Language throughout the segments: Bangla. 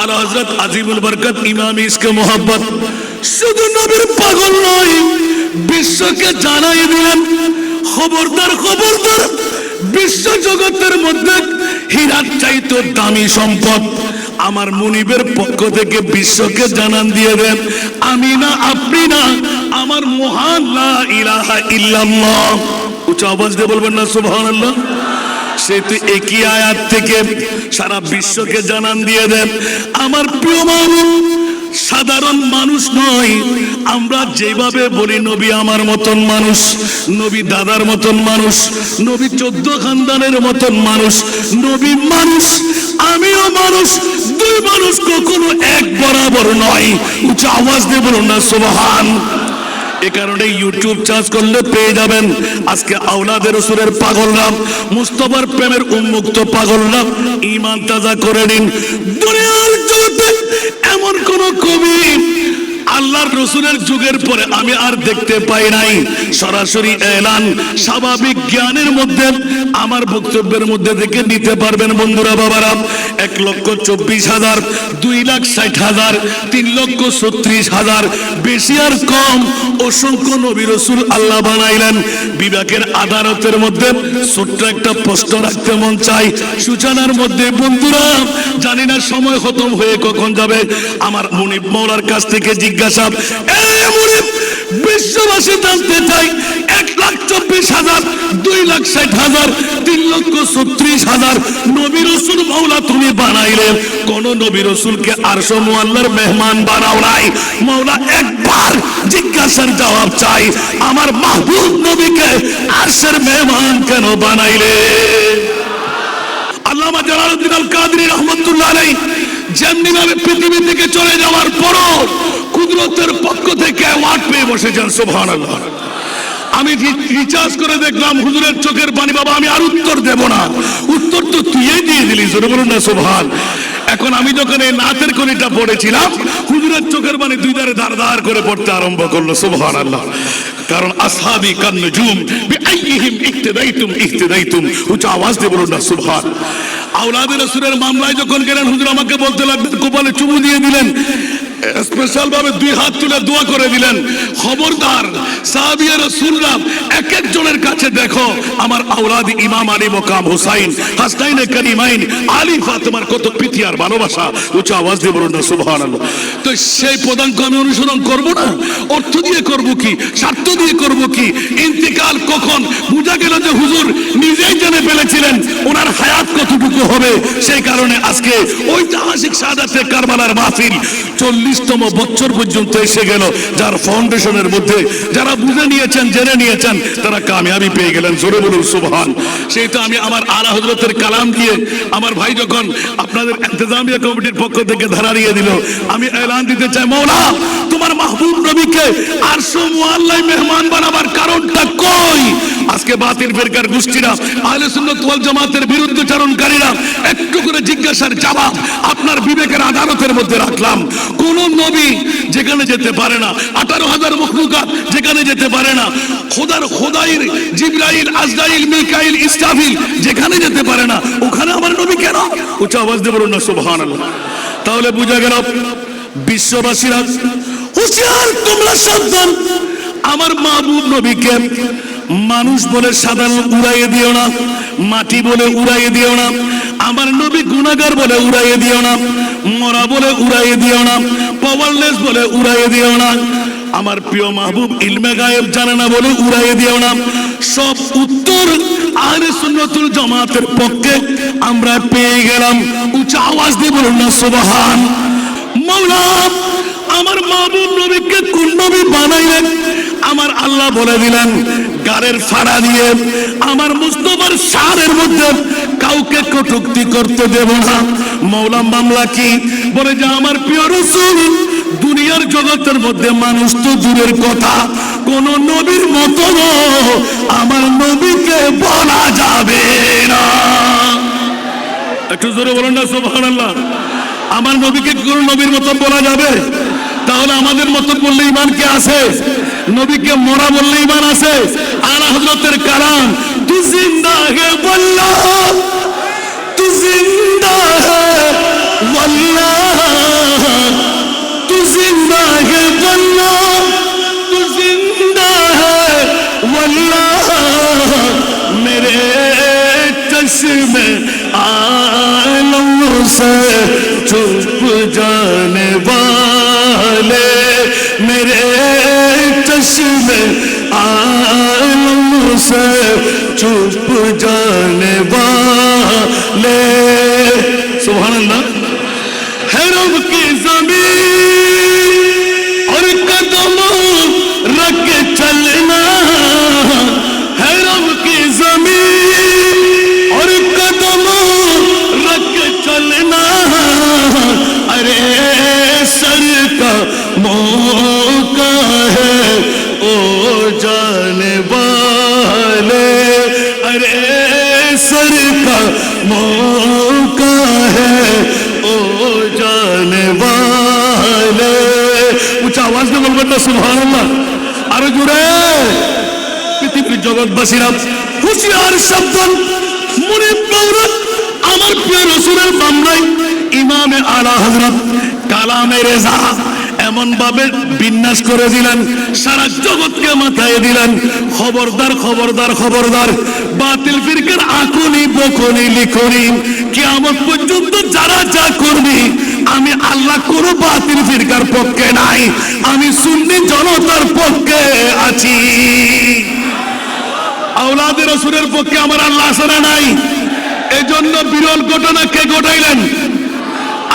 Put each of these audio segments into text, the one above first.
আলা হজরত আজিমুল বরকত, ইমাম ইসকে মোহাব্বত। শুধু নবীর পাগল নয়, বিশ্বকে জানাই দিলেন, খবরদার খবরদার বিশ্ব জগতের মধ্যে হীরার চাইতো দামি সম্পদ। আমার মুনিবের পক্ষ থেকে বিশ্বকে জানান দিয়ে দেন, আমি না, আপনি না, আমার মহান লা ইলাহা ইল্লাল্লাহ। উচ্চ আওয়াজ দিয়ে বলবেন না, সুবহানাল্লাহ? সেতু একই আয়াত থেকে সারা বিশ্বকে জানান দিয়ে দেন। আমার প্রিয় মানুষ, সাধারণ মানুষ নয়, আমরা যেভাবে বলি নবী আমার মতন মানুষ, নবী দাদার মতন মানুষ, নবী চোদ্দ খানদানের মতন মানুষ, নবী মানুষ, আমিও মানুষ, দুই মানুষ কখনো এক বরাবর নয়। উচ্চ আওয়াজ দিয়ে বলুন না, সোবাহান। এ কারণে ইউটিউব চার্জ করলে পেয়ে যাবেন। আজকে আওলাদের রসুলের পাগল নাম মুস্তফার প্রেমের উন্মুক্ত পাগলরা ইমান তাজা করে নিন। দুনিয়ার জগতে এমন কোন কবি আল্লাহর রসুলের যুগের পরে আমি আর দেখতে পাই নাই। সরাসরি এলান স্বাভাবিক জ্ঞানের মধ্যে আমার বক্তব্যের মধ্যে থেকে নিতে পারবেন বন্ধুরা বাবারা। এক লক্ষ চব্বিশ হাজার, দুই লাখ ষাট হাজার, তিন লক্ষ ছত্রিশ হাজার, বেশি আর কম অসংখ্য নবী রসুল আল্লাহ বানাইলেন। বিবেকের আদালতের মধ্যে ছোট্ট একটা প্রশ্ন রাখতে মন চাই, সূচনার মধ্যে। বন্ধুরা, জানি না সময় খতম হয়ে কখন যাবে। আমার মুনিব মৌলার কাছ থেকে জিজ্ঞাসা মুনিব বিশ্ববাসী জানতে চাই, এক লাখ চব্বিশ হাজার, দুই লাখ ষাট হাজার, তিন লক্ষ ছত্রিশ হাজার নবী রসুল মৌলা তুমি বানাইলে। কোন নবী রসুলকে মেহমান বানাও নাই। মৌলা একবার জিজ্ঞাসার জবাব চাই, আমার মাহবুব নবীকে মেহমান কেন বানাইলে? আল্লামা জালালউদ্দিন আল কাদরি রহমতুল্লাহ যেমনি ভাবে পৃথিবী থেকে চলে যাওয়ার পরও কুদরতের পক্ষ থেকে অ্যাওয়ার্ড পেয়ে বসেছেন, সুবহানাল্লাহ। আমি রিচার্জ করে দেখলাম, হুজুরের চোখের পানি, বাবা, আমি আর উত্তর দেব না। উত্তর তো তুইই দিয়ে দিলি, জোরে বলুন না সোভান এখন আমি যখন এই নাতের কনিটা পড়েছিলাম, হুজুরের চোখের পানি দুই ধারে ধার ধার করে পড়তে আরম্ভ করল সুবহান আল্লাহ কারণ আসহাবি কান নজুম বিআইহিম ইক্তদাইতুম ইক্তদাইতুম উচ্চ আওয়াজ দিয়ে বলুন না, সুবহান। আওলাদের রাসূলের মামলায় যখন গেলেন, হুজুর আমাকে বলতে লাগলেন, কপালে চুমু দিয়ে দিলেন। স্পেশাল দুই হাত তুলে দোয়া করে দিলেন। খবরদার সাহাবিয়া রাসূলরা এক একজনের কাছে দেখো, আমার আওলাদ ইমাম আলী মোকাম হুসাইন, হাসনাইনে করিমাইন, আলী ফাতেমার কত প্রীতি আর ভালোবাসা। উচ্চ আওয়াজ দিয়ে বলুন সুবহানাল্লাহ। তো সেই পদাঙ্ক আমি অনুসরণ করব না? অর্থ দিয়ে করব কি? স্বার্থ দিয়ে করব কি? ইন্তিকাল কখন? বুঝা গেল যে হুজুর নিজেই জেনে ফেলেছিলেন, ওনার হায়াত কতটুকু হবে? সেই কারণে আজকে ঐতিহাসিক সাদাতে কারবালার মাহফিল চল্লিশতম বছর পর্যন্ত এসে গেল, যার ফাউন্ডেশনের মধ্যে যারা বুঝে নিয়েছেন, জেনে নিয়েছেন, তারা কামিয়াবি পেয়ে গেলেন। জোরে বলুন, সুবহান। সেই তো আমি আমার আলা হজরতের কালাম দিয়ে আমার ভাই যখন আপনাদের ইন্তজামিয়া কমিটির পক্ষ থেকে ধারা দিয়ে দিল আমি এলান দিতে চাই, মৌলা, তোমার মাহবুব নবীকে আরশো মুআল্লায় মেহমান বানাবার কারণটা কই? আজকে বাতিল ফেরকার গোষ্ঠীরা, আহলে সুন্নাত ওয়াল জামাতের বিরুদ্ধচারণকারীরা একটু করে জিজ্ঞাসার জবাব আপনার বিবেকের আদালতের মধ্যে রাখলাম। কোন নবী যেখানে যেতে পারে না। আঠারো হাজার যেখানে যেতে পারে না। খোদার জিব্রাইল, আজরাইল, মিকাইল, ইসরাফিল যেখানে যেতে পারে না। ওখানে আমার নবী কেন? উচ্চ আওয়াজ দিয়ে বলুন না, সুবহানাল্লাহ। তাহলে বুঝা গেল বিশ্ববাসীরা, হুঁশিয়ার তোমরা সাবধান। আমার মাহবুব নবীকে মানুষ বলে সাধারণ উড়াইয়ে দিও না, মাটি বলে উড়াইয়ে দিও না। আমার নবী গুণাগার বলে উড়াইয়ে দিও না, মরা বলে উড়াইয়ে দিও না পাওয়ারলেস বলে উড়াইয়ে দিও না, আমার প্রিয় মাহবুব ইলমে গায়েব জানে না বলে উড়াইয়ে দিও না। সব উত্তর আহলে সুন্নাতুল জামাতের পক্ষে আমরা পেয়ে গেলাম। উচ্চ আওয়াজ দিয়ে বলুন না, সুবহান। মাওলা, আমার মাহবুব নবীকে কোন নবী বানাইলেন? আমার আল্লাহ বলে দিলেন গারের ফাড়া দিয়ে। আমার মুস্তফার সারের মধ্যে কাউকে কটুক্তি করতে দেব না। মৌলা মামলা কি? বলে যে আমার প্রিয় রসুল, দুনিয়ার জগতের মধ্যে মানুষ তো দূরের কথা। কোন নবীর মতো আমার নবীকে বলা যাবে না। একটু জোরে বলেন না, সুবহানাল্লাহ। আমার নবীকে কোন নবীর মতো বলা যাবে? তাহলে আমাদের মতো বললে ইমান কে আছে? নবীকে মরা বললে ইমান আছে, আর হজরতের কালাম তু জিন্দা হে বল্লা তু জিন্দা হে বল্লা তু জিন্দা হে বল্লা তু জিন্দা হে বল্লা মেরে চশমে আলম সে চুপ জানে বালে, মেরে चश्मे आलम से चुप जाने वाले सुभान अल्लाह है रब की সুবহানাল্লাহ। আরও জোরে। পৃথিবীর জগৎবাসীরা হুঁশিয়ার, সাবধান। মনে প্রাণ আমার প্রিয় রসুলের মামলায় ইমামে আলা হযরত, কালামে রেজা এমন ভাবে বিন্যাস করে দিলেন, সারা জগৎকে মাথায় দিলেন, খবরদার খবরদার খবরদার, বাতিল ফিরকার আকুনি, বকুনি, লিখনি, কিয়ামত পর্যন্ত যারা যা করবি আমি আল্লাহ কোন বাতিল ফিরকার পক্ষে নাই। আমি সুন্নি জনতার পক্ষে আছি। আওলাদের রসুলের পক্ষে আমার আল্লাহ আসরে নাই? এজন্য বিরল ঘটনা কে ঘটাইলেন?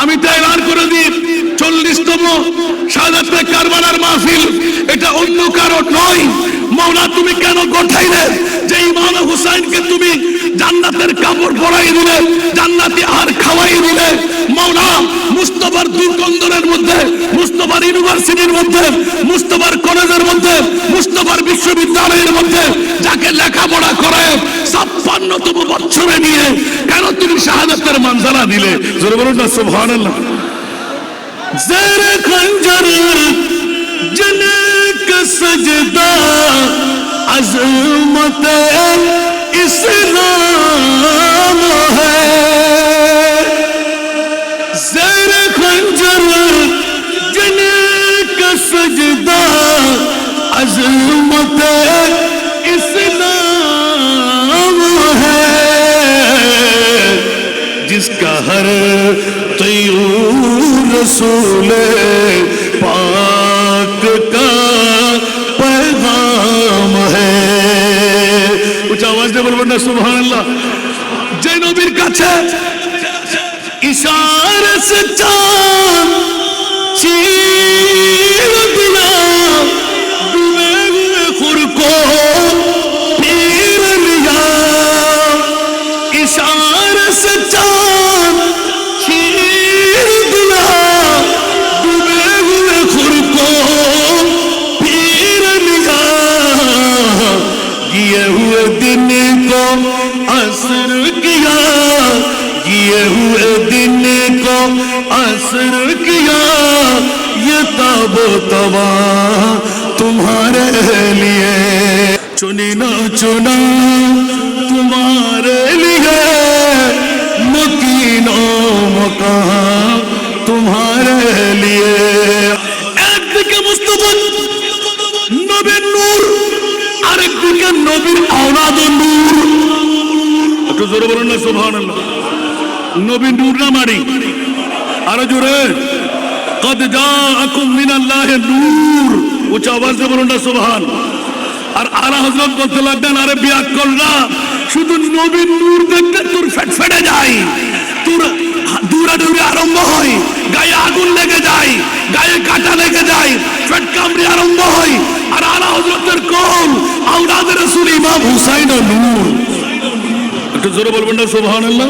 আমি তো এলান করে দিই, চল্লিশতম সাদাতে কারবালার মাহফিল। এটা অন্য কারও নয়। মৌলা তুমি কেন ঘটাইলে? যে ইমাম হুসাইনকে তুমি জান্নাতের কাপড় পরাই দিলে, জান্নাতি আর খাওয়াই দিলে। মৌলা মুস্তফার দুর্গন্ধনের মধ্যে, মুস্তফার ইউনিভার্সিটির মধ্যে, মুস্তফার কলেজের মধ্যে, মুস্তফার বিশ্ববিদ্যালয়ের মধ্যে যাকে লেখাপড়া করে ছাপ্পান্নতম বছরে নিয়ে কেন তুমি শাহাদাতের মানজারা দিলে? জোরে বলুন না اسلام ہے۔ زیر خنجر، جن کا سجدہ عظمت اسلام ہے۔ جس کا ہر طیور رسول پاک না সুহান যে নবীর কাছে ইশারে সে চা নূর না আরও জোরে। কদ জাআকুম মিনাল্লাহি নূর। উচ্চ আওয়াজ বলুন না, সুবহান। আর আলা হযরত বলতে লাগলেন, আরে বিয়া করলা শুধু নবীর নূর দেখতে তোর ফেট ফেটে যায়। তোর দূরে আরম্ভ হয়, গায়ে আগুন লেগে যায়, গায়ে কাটা লেগে যায়, ফেট কামড়ি আরম্ভ হয়। আর আলা হযরতের কোল আওলাদের রাসূল ইমাম হুসাইন নূর। একটু জোরে বলবেন না, সুবহানাল্লাহ।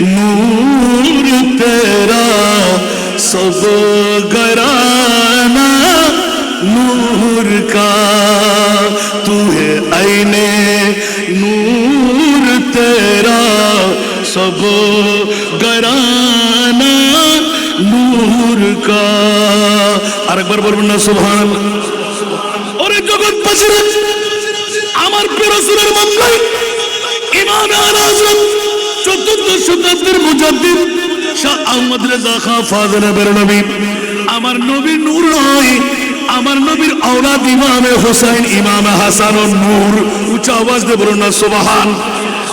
نور تیرا سب گرانا نور کا تو ہے آئینے نور تیرا سب گرانا نور کا আর একবার বলবেন না সুভান ওরে জগৎ আমার পেরসুরের মামলায় ইমাম আলাজ আমার নবী নূর নয়, আমার নবীর আওলাদ ইমামে হোসেন ইমামে হাসান ও নূর। উচ্চ আওয়াজ বলুন না, সুবহান।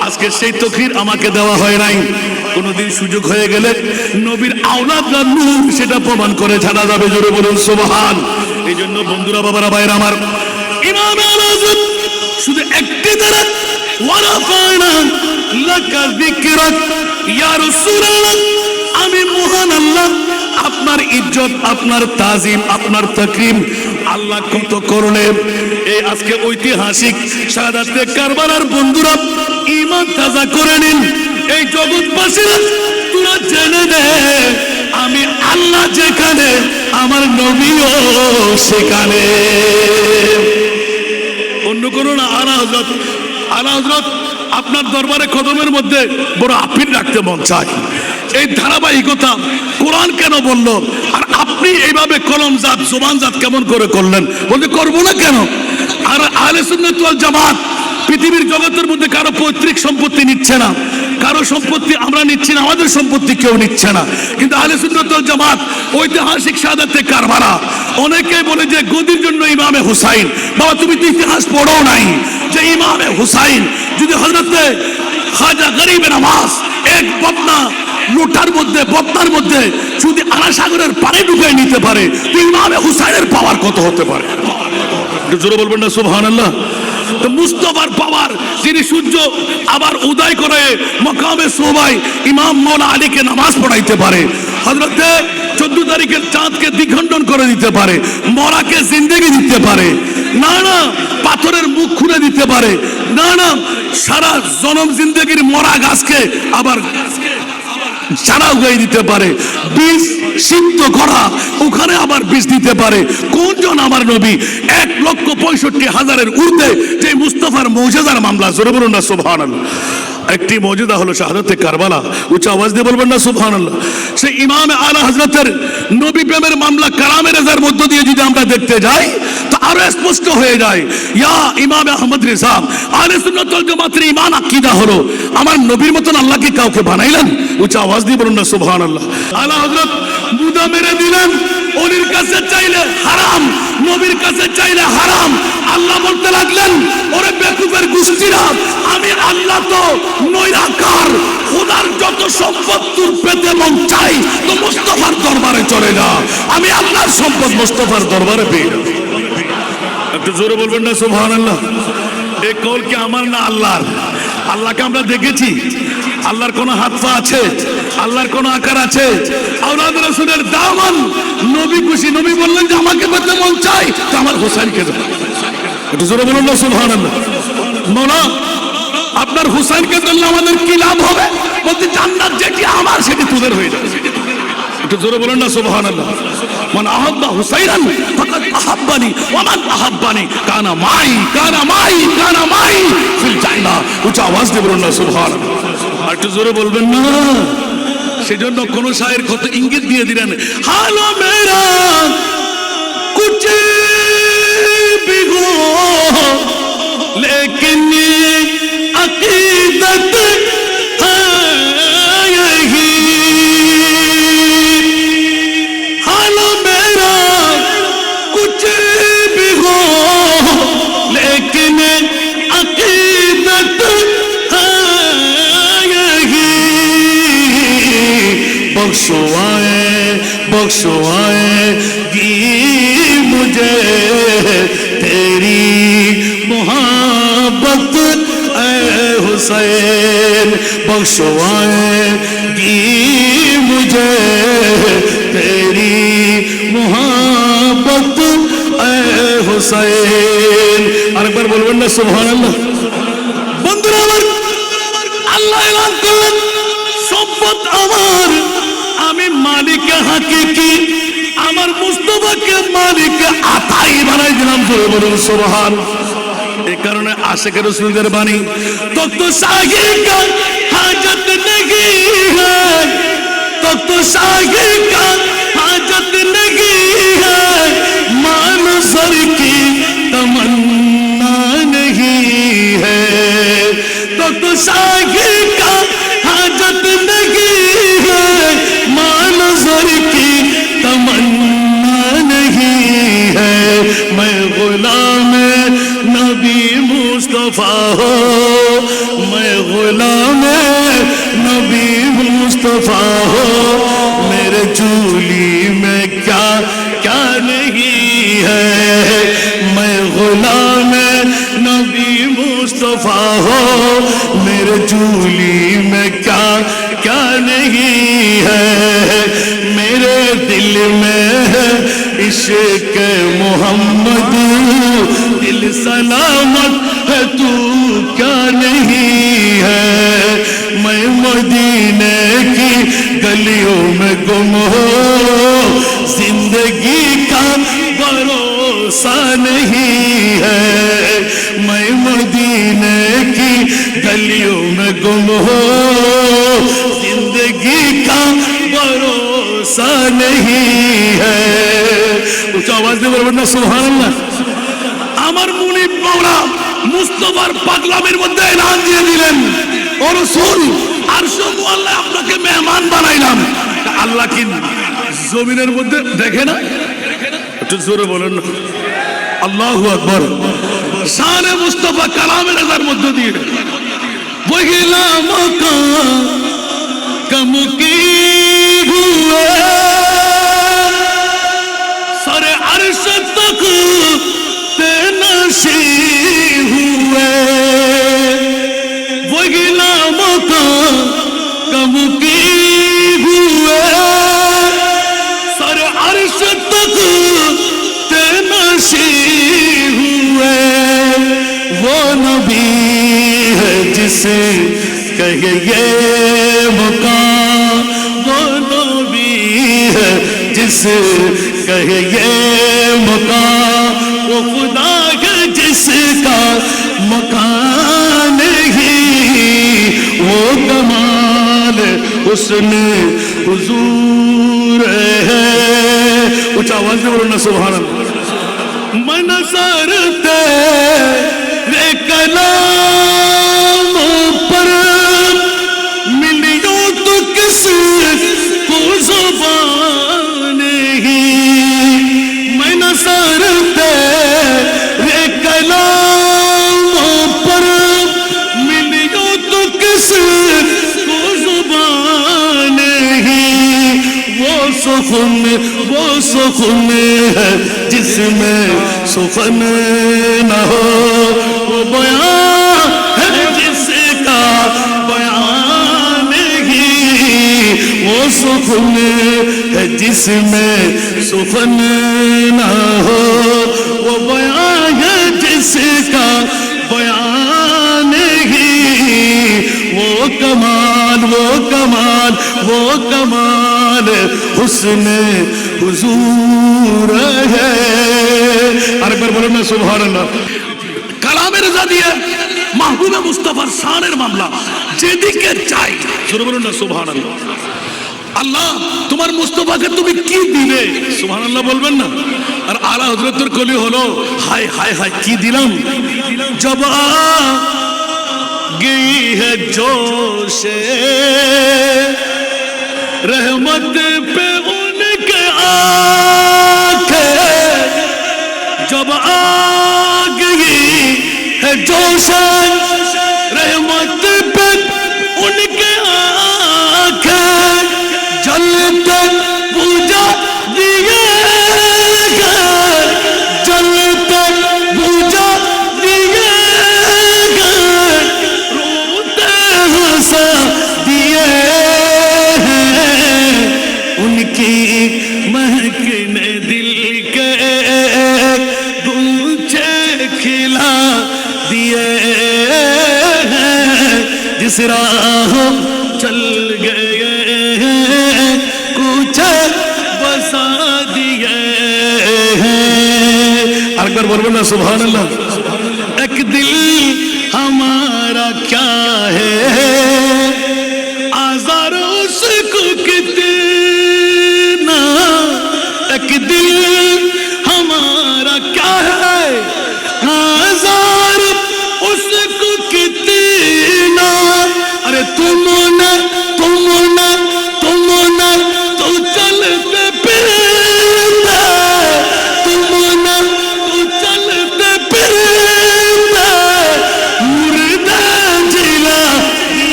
আজকে সেই তকরির আমাকে দেওয়া হয় নাই। কোনোদিন সুযোগ হয়ে গেলে নবীর আওলাদ না নূর, সেটা প্রমাণ করে ছাড়া যাবে। জোরে বলুন, সুবহান। এই জন্য বন্ধুরা, বাবারা বাইরে আমার, ইমাম শুধু একটি দ্বারা ওয়ারাফানা আমি মহান আল্লাহ। আপনার ইজ্জত, আপনার তাজিম, আপনার তাকরিম আল্লাহ কত করলে। এই আজকে ঐতিহাসিক শাহাদাতে কারবালার বন্ধুরা, ঈমান তাজা করে নিন। এই জগৎবাসীরা, তোরা জেনে নে, আমি আল্লাহ যেখানে, আমার নবীও সেখানে। অন্য কোনো না, আলা হজরত আলা হজরত আপনার দরবারে কদমের মধ্যে বড় আপিল রাখতে মন চায়। এই ধারাবাহিকতা কোরআন কেন বলল? আর আপনি এইভাবে কলম জাত, জোবান জাত কেমন করে করলেন? বলতে করব না কেন? আর আহলে সুন্নাত জামাত পৃথিবীর জগতের মধ্যে কারও পৈতৃক সম্পত্তি নিচ্ছে না। কারও সম্পত্তি আমরা নিচ্ছি না, আমাদের সম্পত্তি কেউ নিচ্ছে না। কিন্তু আহলে সুন্নাত জামাত ঐতিহাসিক সাদাতে কারবারা অনেকে বলে যে গদির জন্য ইমামে হুসাইন। বাবা, তুমি তো ইতিহাস পড়ো নাই যে ইমামে হুসাইন যদি হজরতে খাজা গরিবে নামাজ এক বদনা লোটার মধ্যে, বদনার মধ্যে যদি আনাসাগরের পানি ঢুকে নিতে পারে, তো ইমামে হুসাইনের পাওয়ার কত হতে পারে? জোরে বলবেন না সুবহান আল্লাহ তো মুস্তফার পাওয়ার যিনি সূর্য আবার উদয় করে মকামে সোবাই ইমাম মৌলা আলীকে নামাজ পড়াইতে পারে হজরতে চোদ্দ তারিখের চাঁদকে দ্বিখণ্ডন করে দিতে পারে, মরাকে জিন্দেগি দিতে পারে, না না, পাথরের মুখ খুলে দিতে পারে, না না, সারা জনম জিন্দেগির মরা গাছকে আবার চারা উগাই দিতে পারে। বীজ সিদ্ধ করা, ওখানে আবার বীজ দিতে পারে। কোনজন আমার নবী এক লক্ষ পঁয়ষট্টি হাজারের ঊর্ধ্বে যে মুস্তফার মৌজাদার মামলা, জোরে বলুন না সুবহান একটি মৌজুদা হলো শাহাদতে কারবালা। উচ্চ আওয়াজ দিয়ে বলবেন না সুবহান সেই ইমাম আলা হজরতের নবী প্রেমের মামলা কালামের রেজার মধ্য দিয়ে যদি আমরা দেখতে যাই আরও স্পষ্ট হয়ে যায়। ইয়া ইমাম আহমদ রেজা আলে সুন্নাত ওয়াল জামাতের ঈমান আকীদা হলো। আমার নবীর মতন আল্লাহকে কাউকে বানাইলেন? উচ্চ আওয়াজ দিয়ে বলুন না, সুবহানাল্লাহ। আলা হযরত মুদা মেরে দিলেন, অলির কাছে চাইলে হারাম, নবীর কাছে চাইলে হারাম। আল্লাহ বলতে লাগলেন, ওরে বেকুবের গুষ্টিরা আমি আল্লাহ তো নৈরাকার, খোদার যত সম্পদ তোর পেতে মন চাই, তো মুস্তফার দরবারে চলে যা। আমি আল্লাহর সম্পদ মুস্তফার দরবারে পেয়ে। একটু জোরে বলবেন না? সুবহান আল্লাহ এই কল কি আমার না আল্লাহর? আল্লাহকে আমরা দেখেছি। আল্লাহর কোন হাত পা আছে? আল্লাহর কোন আকার আছে? আওলাদ রাসূলের দামান নবী খুশি, নবী বললেন যে আমাকে পেতে মন চাই তো আমার হোসেনকে দাও একটু জোরে বলুন না সুবহান আল্লাহ মৌলা, আপনার হুসাইনকে ধরলে আমাদের কি লাভ হবে? বলতে জান্নাত যেটি আমার, সেটি তোদের হয়ে যাবে। একটু জোরে বলুন না, সুবহানাল্লাহ। মান আহাব্বা হুসাইরান, ফাকাদ আহাব্বানি ওয়া মান আহাব্বানি, কানা মাই কানা মাই কানা মাই। ফিল উচ্চ আওয়াজ দিয়ে বলুন না, সুবহানাল্লাহ। একটু জোরে বলবেন না? সেজন্য কোন শায়ের কত ইঙ্গিত দিয়ে দিলেন, হালো মেরা কুচে বিগো, লেকিন আকীদত बख्शवाए गी मुझे तेरी मोहब्बत ऐ हुसैन बख्शवाएगी मुझे तेरी मोहब्बत ऐ হুসাইন আরেকবার বলবেন না সুবহানাল্লাহ বন্ধুরা আমার আল্লাহ এলান করলেন সম্পদ আমার আমি মালিক হাকি কি আমার মুস্তফাকে মালিক আতাই বানাই দিলাম জোরে বলুন সোহান এ কারণে আশেকের রসুলদের বাণী, তত্ত্ব সাহি হাজত নেগি তত্ত্ব কা হাজত নেগি মানসর কি তমন্না হ্যাঁ তত্ত্ব হাজত নেগি نبی مصطفیٰ ہو، میرے چولی میں کیا کیا نہیں ہے؟ میں غلام نبی مصطفیٰ ہو، میرے چولی میں کیا کیا نہیں ہے؟ میرے دل میں ہے عشق محمد، دل سلامت ہے، تو کیا نہیں ہے؟ میں مدینے کی گلیوں میں گم ہو۔ زندگی کا بھروسہ نہیں ہے۔ میں مدینے کی گلیوں میں گم ہو۔ زندگی کا بھروسہ نہیں ہے۔ اچھا آواز دے ورنہ سبحان اللہ۔ আমার মুনিব মৌলা মুস্তফার পাগলামের মধ্যে এলান দিয়ে دیلن ও রসুল, আর আল্লাহ আপনাকে মেহমান বানাইলাম। আল্লাহ কি জমিনের মধ্যে দেখে না? একটু জোরে বলেন না। আল্লাহ আকবর। শানে মুস্তফা কালামের রাজার মধ্য দিয়ে। বহিলা মকা কমকি হুয়া ہوئے۔ سر عرش تک ہوئے۔ وہ نبی ہے جسے کہے یہ مقام۔ وہ نبی ہے جسے کہے یہ مقام۔ وہ خدا حسن حضور ہے۔ اچھا آواز میں بولنا سبحان اللہ۔ منظر تے کلا جس میں سخن نہ ہو، وہ بیان ہے جس کا بیان ہی۔ وہ سخن ہے جس میں سخن نہ ہو، وہ بیان ہے جس کا بیان ہی۔ وہ کمال وہ کمال وہ کمال۔ কামাল হুসনে হুজুর হে। আরেকবার বলুন না, সুবহানাল্লাহ। কালামের জাদিয়ে মাহবুবে মুস্তাফার শানের মামলা, যেদিকে চাই। শুরু বলুন না, সুবহানাল্লাহ। আল্লাহ, তোমার মুস্তফাকে তুমি কি দিবে? সুহান বলবেন না। আর আলা হজরতর কলি হলো, হায় হায় হায়, কি দিলাম? জবা গেই হে জোশে। رحمت پہ ان کے آنکھیں جب آ گئی ہے جوشن رحمت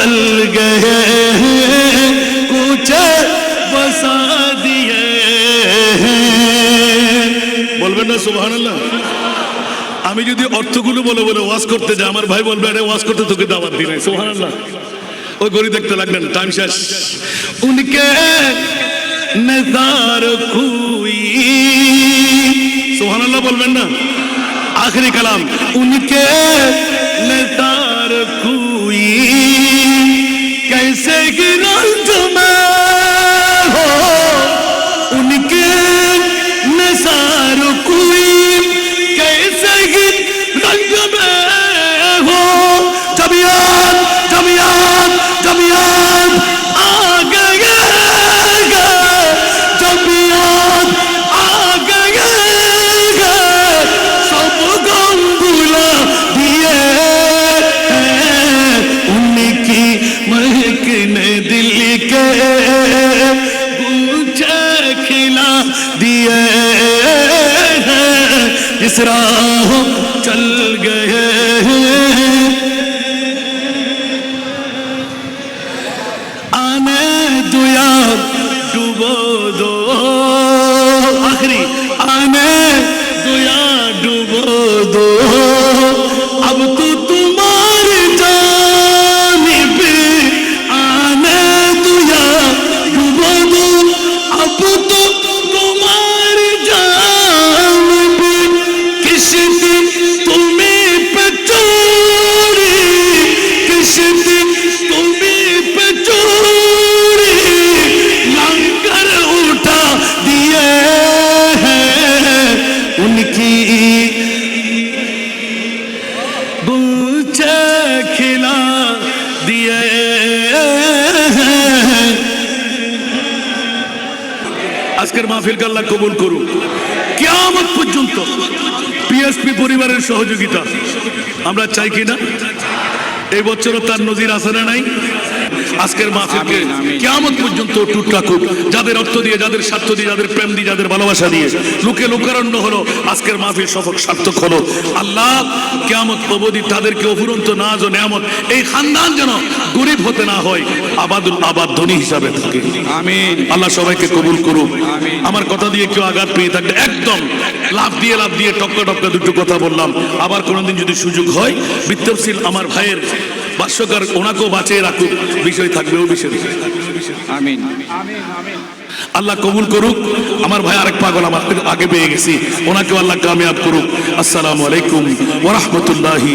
चल गए हैं कुछ बसा दिए हैं বলবেন না সুবহানাল্লাহ আমি যদি অর্থগুলো বলে বলে ওয়াজ করতে যাই আমার ভাই বলবে আরে ওয়াজ করতে তোকে দাওয়াত দিই নাই সুবহানাল্লাহ ওই গড়ি দেখতে লাগলেন টাইম শেষ उनके नजार कोई সুবহানাল্লাহ বলবেন না आखिरी कलाम उनके नजार sevgili সহযোগিতা। আমরা চাই কিনা এই বছরও তার নজির না নাই? আজকের মাহফিলকে কিয়ামত পর্যন্ত টুট রাখুক। যাদের অর্থ দিয়ে যাদের স্বার্থ দিয়ে যাদের প্রেম দিয়ে যাদের ভালোবাসা দিয়ে। লোকে লোকারণ্য হলো। আজকের মাহফিল সফল সার্থক হলো। আল্লাহ কিয়ামত অবধি তাদেরকে অফুরন্ত নাজ ও নিয়ামত এই খানদান যেন গরিব হতে না হয় আবাদুল আবাদ ধনী হিসাবে থাকে। আমিন। আল্লাহ সবাইকে কবুল করুক। আমার কথা দিয়ে কেউ আঘাত পেয়ে থাকলে একদম লাভ দিয়ে লাভ দিয়ে টপকা টপকা দুটো কথা বললাম। আবার কোনোদিন যদি সুযোগ হয় বিত্তশীল আমার ভাইয়ের ভাষ্যকার ওনাকেও বাঁচিয়ে রাখুক। বিষয় থাকবে ও বিষয় আমিন। আল্লাহ কবুল করুক। আমার ভাই আরেক পাগল আমার থেকে আগে পেয়ে গেছি। ওনাকেও আল্লাহ কামিয়াব করুক। আসসালামু আলাইকুম ওরহমতুল্লাহি